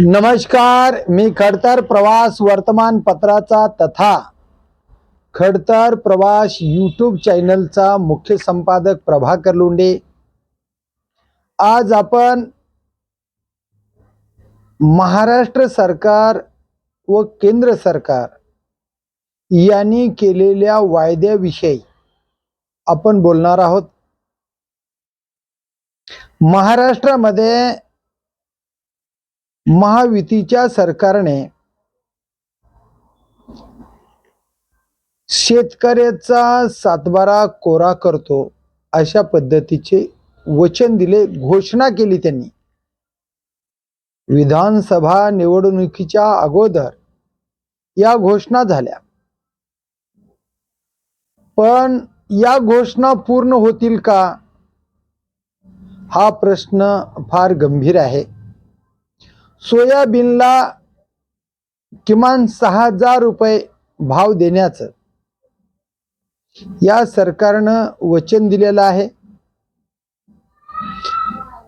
नमस्कार मी खडतर प्रवास वर्तमानपत्राचा तथा खडतर प्रवास यूट्यूब चॅनलचा मुख्य संपादक प्रभाकर लोंडे आज आपण महाराष्ट्र सरकार व केंद्र सरकार यांनी केलेल्या वायद्याविषयी आपण बोलणार आहोत. महाराष्ट्रामध्ये महायुतीच्या सरकारने शेतकऱ्याचा सातबारा कोरा करतो अशा पद्धतीचे वचन दिले घोषणा केली त्यांनी. विधानसभा निवडणुकीच्या अगोदर या घोषणा झाल्या. पण या घोषणा पूर्ण होतील का? हा प्रश्न फार गंभीर आहे. सोयाबीनला किमान सहा हजार रुपये भाव देण्याचं. या सरकारनं वचन दिलेलं आहे.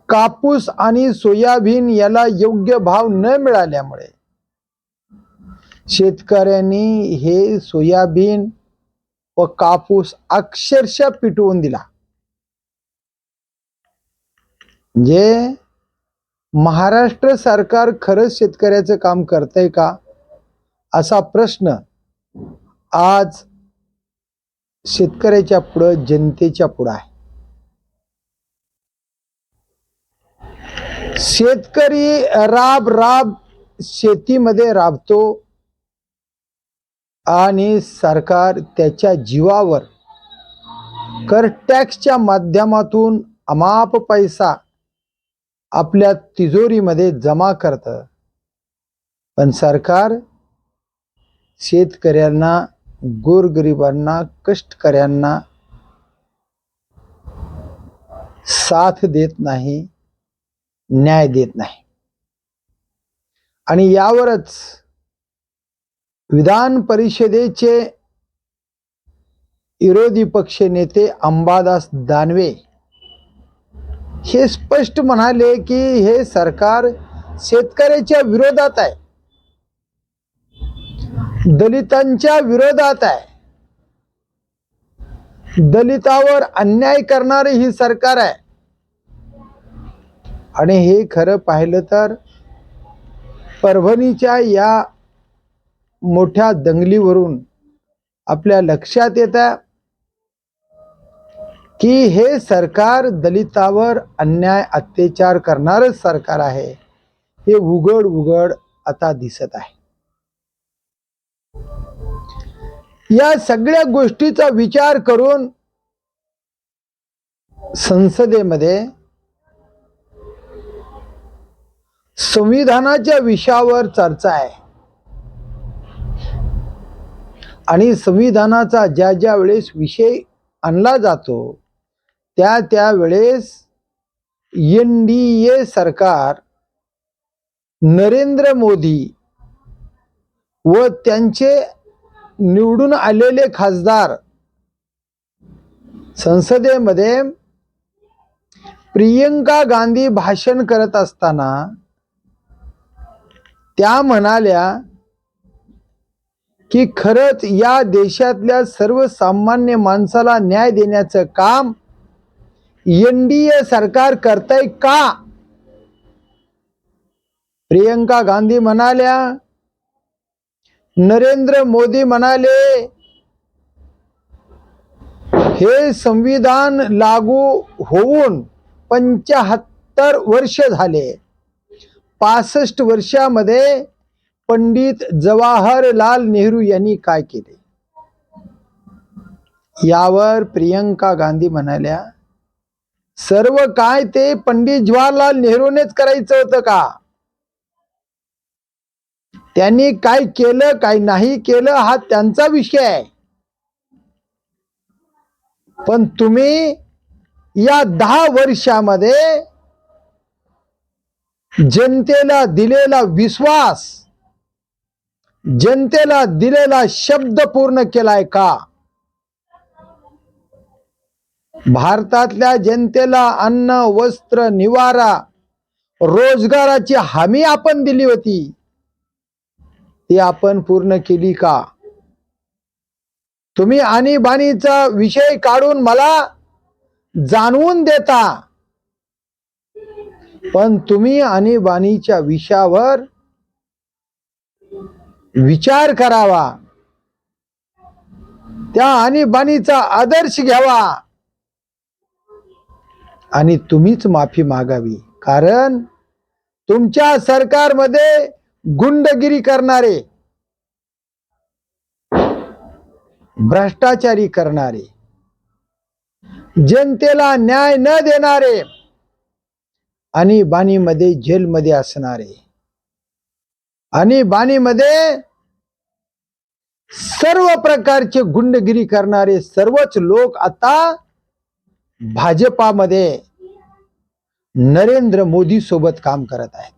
कापूस आणि सोयाबीन याला योग्य भाव न मिळाल्यामुळे शेतकऱ्यांनी हे सोयाबीन व कापूस अक्षरशः पिटवून दिला. म्हणजे महाराष्ट्र सरकार खरंच शेतकऱ्याचं काम करतंय का? असा प्रश्न आज शेतकऱ्याच्या पुढं जनतेच्या पुढं आहे. शेतकरी राब राब शेतीमध्ये राबतो आणि सरकार त्याच्या जीवावर कर टॅक्सच्या माध्यमातून अमाप पैसा आपल्या तिजोरीमध्ये जमा करतं. पण सरकार शेतकऱ्यांना गोरगरिबांना कष्टकऱ्यांना साथ देत नाही न्याय देत नाही. आणि यावरच विधान परिषदेचे विरोधी पक्ष नेते अंबादास दानवे हे स्पष्ट म्हणाले की हे सरकार शेतकऱ्याच्या विरोधात आहे. दलितांच्या विरोधात आहे. दलितावर अन्याय करणारे ही सरकार आहे. आणि हे खरं पाहिलं तर परभणीच्या या मोठ्या दंगलीवरून आपल्या लक्षात येतं की हे सरकार दलितावर अन्याय अत्याचार करणारच सरकार आहे. हे उघड उघड आता दिसत आहे. या सगळ्या गोष्टीचा विचार करून संसदेमध्ये संविधानाच्या विषयावर चर्चा आहे. आणि संविधानाचा ज्या ज्या वेळेस विषय आणला जातो त्या त्या वेळेस एन डी ए सरकार नरेंद्र मोदी व त्यांचे निवडून आलेले खासदार संसदेमध्ये प्रियंका गांधी भाषण करत असताना त्या म्हणाल्या की खरंच या देशातल्या सर्वसामान्य माणसाला न्याय देण्याचं काम एनडीए सरकार करतय का? प्रियंका गांधी म्हणाल्या नरेंद्र मोदी म्हणाले हे संविधान लागू होऊन पंचाहत्तर वर्ष झाले. पासष्ट वर्षामध्ये पंडित जवाहरलाल नेहरू यांनी काय केले? यावर प्रियंका गांधी म्हणाल्या सर्व काय ते पंडित जवाहरलाल नेहरूनेच करायचं होतं का? त्यांनी काय केलं काय नाही केलं हा त्यांचा विषय आहे. पण तुम्ही या दहा वर्षामध्ये जनतेला दिलेला विश्वास जनतेला दिलेला शब्द पूर्ण केलाय का? भारतातल्या जनतेला अन्न वस्त्र निवारा रोजगाराची हमी आपण दिली होती. ती आपण पूर्ण केली का? तुम्ही आणीबाणीचा विषय काढून मला जाणवून देता. पण तुम्ही आणीबाणीच्या विषयावर विचार करावा. त्या आणीबाणीचा आदर्श घ्यावा. आणि तुम्हीच माफी मागावी. कारण तुमच्या सरकारमध्ये गुंडगिरी करणारे भ्रष्टाचारी करणारे जनतेला न्याय न देणारे आणि बाणीमध्ये जेलमध्ये असणारे आणि बाणीमध्ये सर्व प्रकारचे गुंडगिरी करणारे सर्वच लोक आता भाजपामध्ये नरेंद्र मोदी सोबत काम करत आहेत.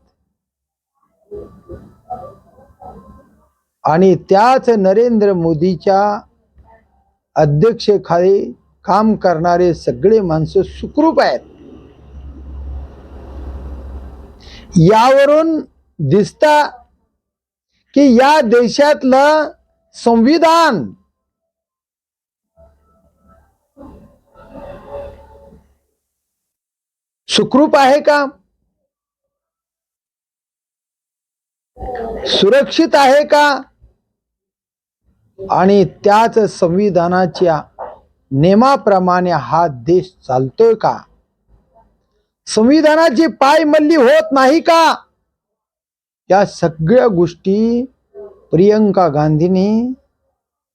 आणि त्याच नरेंद्र मोदीच्या अध्यक्षेखाली काम करणारे सगळे माणसं सुखरूप आहेत. यावरून दिसता की या देशातलं संविधान सुखरूप आहे का? सुरक्षित आहे का? आणि त्याच संविधानाच्या नियमाप्रमाणे हा देश चालतोय का? संविधानाची पायमल्ली होत नाही का? या सगळ्या गोष्टी प्रियंका गांधींनी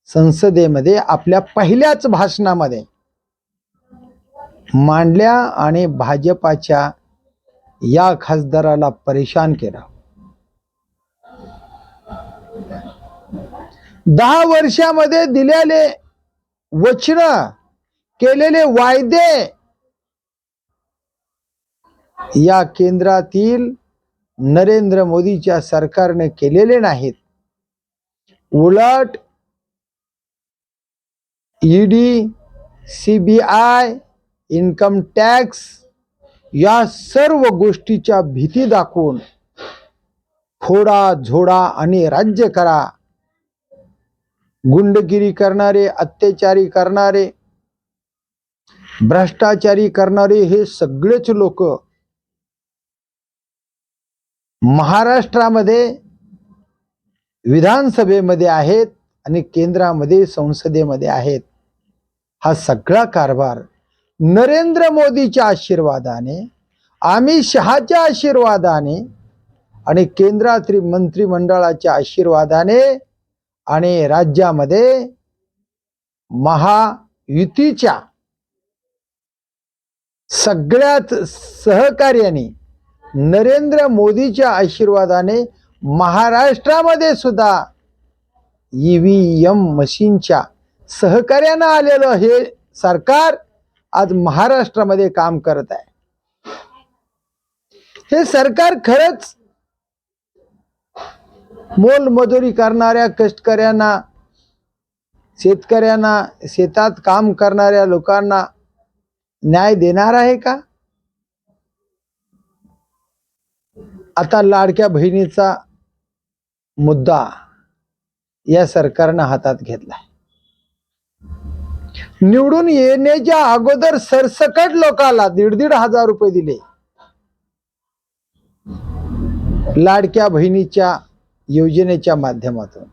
संसदेमध्ये आपल्या पहिल्याच भाषणामध्ये मांडल्या आणि भाजपाच्या या खासदाराला परेशान केला. दहा वर्षामध्ये दिलेले वचन केलेले वायदे या केंद्रातील नरेंद्र मोदीच्या सरकारने केलेले नाहीत. उलट ईडी सीबीआय इन्कम टॅक्स या सर्व गोष्टीच्या भीती दाखवून फोडा झोडा आणि राज्य करा. गुंडगिरी करणारे अत्याचारी करणारे भ्रष्टाचारी करणारे हे सगळेच लोक महाराष्ट्रामध्ये विधानसभेमध्ये आहेत आणि केंद्रामध्ये संसदेमध्ये आहेत. हा सगळा कारभार नरेंद्र मोदीच्या आशीर्वादाने आम्ही शहाच्या आशीर्वादाने आणि केंद्रातील मंत्रिमंडळाच्या आशीर्वादाने आणि राज्यामध्ये महायुतीच्या सगळ्यात सहकार्याने नरेंद्र मोदीच्या आशीर्वादाने महाराष्ट्रामध्ये सुद्धा ईव्हीएम मशीनच्या सहकार्यानं आलेलं हे सरकार आज महाराष्ट्रामध्ये काम करत आहे. हे सरकार खरंच मोलमजुरी करणाऱ्या कष्टकऱ्यांना शेतकऱ्यांना शेतात काम करणाऱ्या लोकांना न्याय देणार आहे का? आता लाडक्या बहिणीचा मुद्दा या सरकारनं हातात घेतलाय. निवडून येण्याच्या अगोदर सरसकट लोकाला दीड दीड हजार रुपये दिले. लाडक्या बहिणीच्या योजनेच्या माध्यमातून.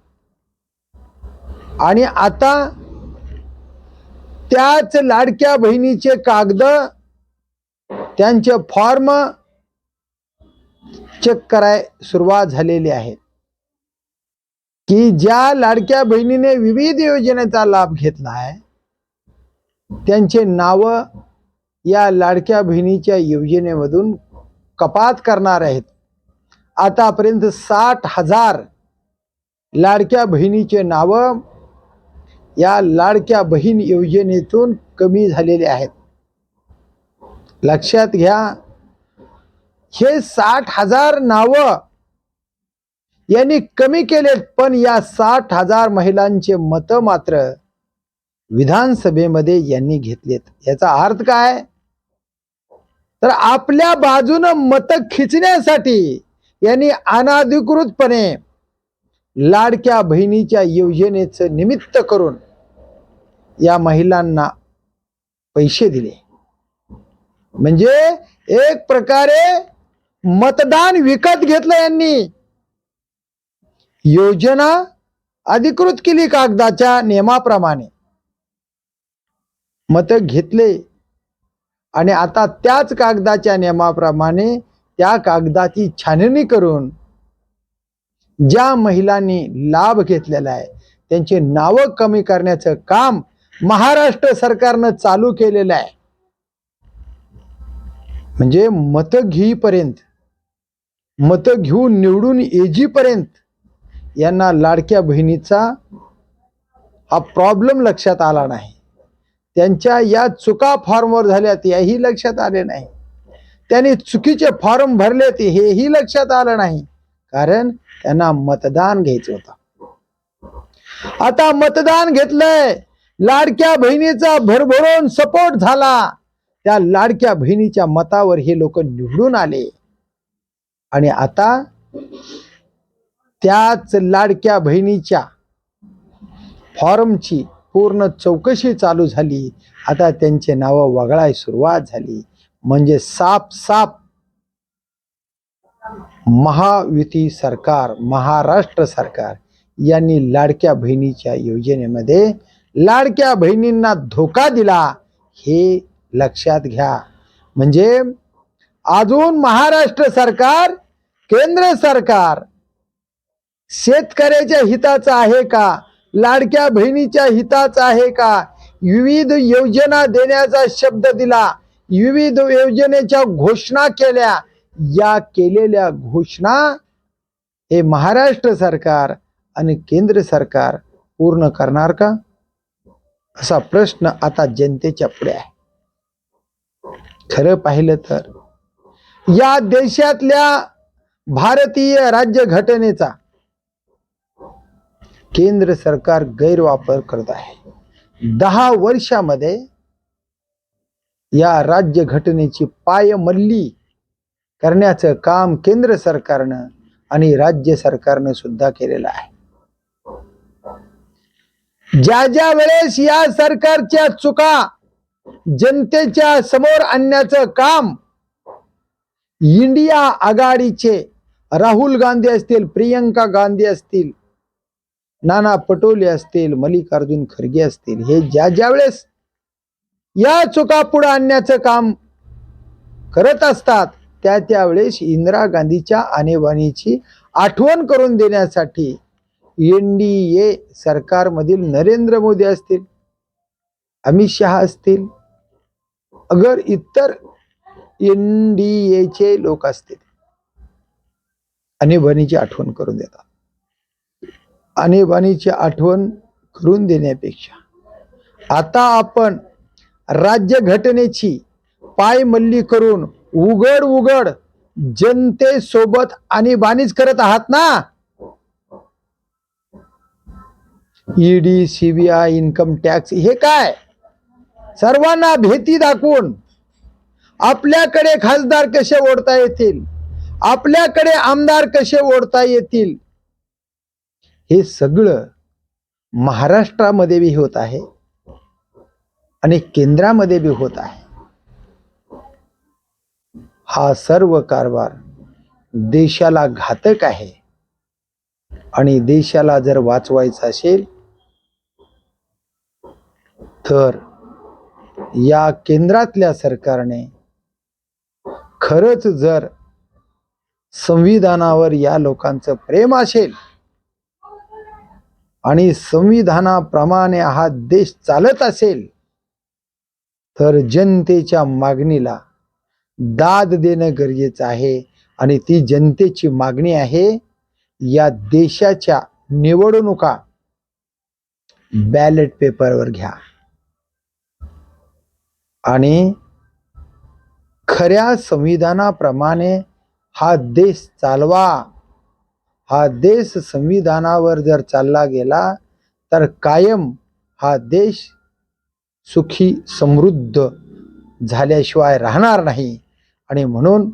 आणि आता त्याच लाडक्या बहिणीचे कागद त्यांचे फॉर्म चेक कराय सुरुवात झालेली आहे की ज्या लाडक्या बहिणीने विविध योजनेचा लाभ घेतला आहे त्यांचे नावं या लाडक्या बहिणीच्या योजनेमधून कपात करणार आहेत. आतापर्यंत साठ हजार लाडक्या बहिणीचे नावं या लाडक्या बहीण योजनेतून कमी झालेले आहेत. लक्षात घ्या हे साठ हजार नावं यांनी कमी केलेत पण या साठ हजार महिलांचे मतं मात्र विधानसभेमध्ये यांनी घेतलेत. याचा अर्थ काय? तर आपल्या बाजूनं मत खिचण्यासाठी यांनी अनाधिकृतपणे लाडक्या बहिणीच्या योजनेचं निमित्त करून या महिलांना पैसे दिले. म्हणजे एक प्रकारे मतदान विकत घेतलं यांनी. योजना अधिकृत केली कागदाच्या नियमाप्रमाणे. मतं घेतले. आणि आता त्याच कागदाच्या नियमाप्रमाणे त्या कागदाची छाननी करून ज्या महिलांनी लाभ घेतलेला आहे त्यांची नावं कमी करण्याचं काम महाराष्ट्र सरकारनं चालू केलेलं आहे. म्हणजे मतं घेईपर्यंत मत घेऊन निवडून येजीपर्यंत यांना लाडक्या बहिणीचा हा प्रॉब्लेम लक्षात आला नाही. त्यांच्या या चुका फॉर्मवर झाल्यात याही लक्षात आले नाही. त्यांनी चुकीचे फॉर्म भरले ते हेही लक्षात आलं नाही. कारण त्यांना मतदान घ्यायचं होतं. आता मतदान घेतलंय. लाडक्या बहिणीचा भरभरून सपोर्ट झाला. त्या लाडक्या बहिणीच्या मतावर हे लोक निवडून आले. आणि आता त्याच लाडक्या बहिणीच्या फॉर्मची पूर्ण चौकशी चालू झाली. आता त्यांचे नावं वगळाय सुरुवात झाली. म्हणजे साप साप. महायुती सरकार महाराष्ट्र सरकार यांनी लाडक्या बहिणीच्या योजनेमध्ये लाडक्या बहिणींना धोका दिला. हे लक्षात घ्या. म्हणजे अजून महाराष्ट्र सरकार केंद्र सरकार शेतकऱ्याच्या हिताचं आहे का? लाडक्या बहिणीच्या हिताच आहे का? विविध योजना देण्याचा शब्द दिला. विविध योजनेच्या घोषणा केल्या. या केलेल्या घोषणा हे महाराष्ट्र सरकार आणि केंद्र सरकार पूर्ण करणार का? असा प्रश्न आता जनतेच्या पुढे आहे. खरं पाहिलं तर या देशातल्या भारतीय राज्यघटनेचा केंद्र सरकार गैरवापर करत आहे. दहा वर्षामध्ये या राज्य घटनेची पायमल्ली करण्याचं काम केंद्र सरकारनं आणि राज्य सरकारनं सुद्धा केलेलं आहे. ज्या ज्या वेळेस या सरकारच्या चुका जनतेच्या समोर आणण्याचं काम इंडिया आघाडीचे राहुल गांधी असतील प्रियंका गांधी असतील नाना पटोले असतील मल्लिकार्जुन खरगे असतील हे ज्या ज्या वेळेस या चुका पुढे आणण्याचं काम करत असतात त्या त्यावेळेस इंदिरा गांधीच्या आणीबाणीची आठवण करून देण्यासाठी एन डी ए सरकारमधील नरेंद्र मोदी असतील अमित शहा असतील अगर इतर एन डी एचे लोक असतील आणीबाणीची आठवण करून देतात. आणीबाणीची आठवण करून देण्यापेक्षा. आता आपण राज्यघटनेची पायमल्ली करून उघड उघड जनतेसोबत आणीबाणीच करत आहात ना? ईडी सीबीआय इन्कम टॅक्स हे काय? सर्वांना भीती दाखवून आपल्याकडे खासदार कसे ओढता येतील? आपल्याकडे आमदार कसे ओढता येतील? हे सगळं महाराष्ट्रामध्ये बी होत आहे आणि केंद्रामध्ये बी होत आहे. हा सर्व कारभार देशाला घातक आहे. आणि देशाला जर वाचवायचं असेल तर या केंद्रातल्या सरकारने खरंच जर संविधानावर या लोकांचं प्रेम असेल आणि संविधानाप्रमाणे हा देश चालत असेल तर जनतेच्या मागणीला दाद देणं गरजेचं आहे. आणि ती जनतेची मागणी आहे या देशाच्या निवडणुका बॅलेट पेपरवर घ्या. आणि खऱ्या संविधानाप्रमाणे हा देश चालवा. हा देश संविधानावर जर चालला गेला तर कायम हा देश सुखी समृद्ध झाल्याशिवाय राहणार नाही. आणि म्हणून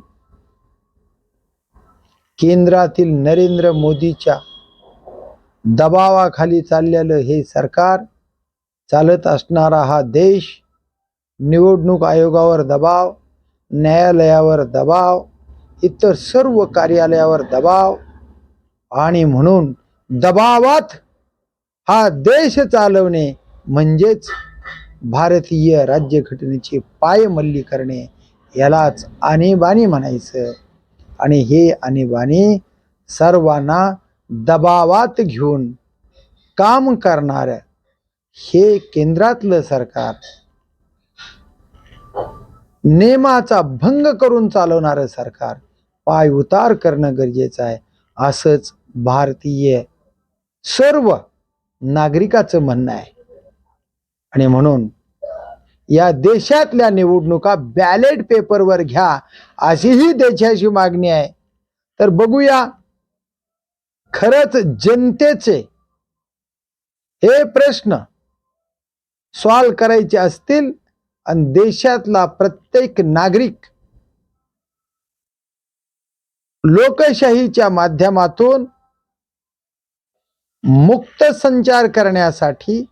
केंद्रातील नरेंद्र मोदीच्या दबावाखाली चाललेलं हे सरकार चालत असणारा हा देश निवडणूक आयोगावर दबाव न्यायालयावर दबाव इतर सर्व कार्यालयावर दबाव आणि म्हणून दबावात हा देश चालवणे म्हणजेच भारतीय राज्यघटनेची पायमल्ली करणे यालाच आणीबाणी म्हणायचं. आणि हे आणीबाणी सर्वांना दबावात घेऊन काम करणार हे केंद्रातलं सरकार. नेमाचा भंग करून चालवणारं सरकार. पाय उतार करणं गरजेचं आहे. असंच भारतीय सर्व नागरिकाचं म्हणणं आहे. आणि म्हणून या देशातल्या निवडणुका बॅलेट पेपरवर घ्या अशीही देशाची मागणी आहे. तर बघूया खरंच जनतेचे हे प्रश्न सॉल्व करायचे असतील आणि देशातला प्रत्येक नागरिक लोकशाहीच्या माध्यमातून मुक्त संचार करण्यासाठी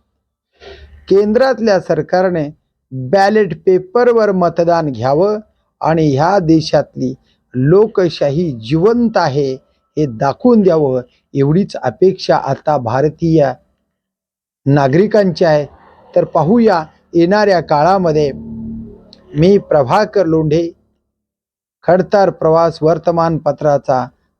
केंद्रातल्या सरकारने बॅलेट पेपरवर मतदान घ्यावं आणि ह्या देशातली लोकशाही जिवंत आहे हे दाखवून द्यावं एवढीच अपेक्षा आता भारतीय नागरिकांची आहे. तर पाहूया येणाऱ्या काळामध्ये मी प्रभाकर लोंढे खडतर प्रवास वर्तमानपत्राचा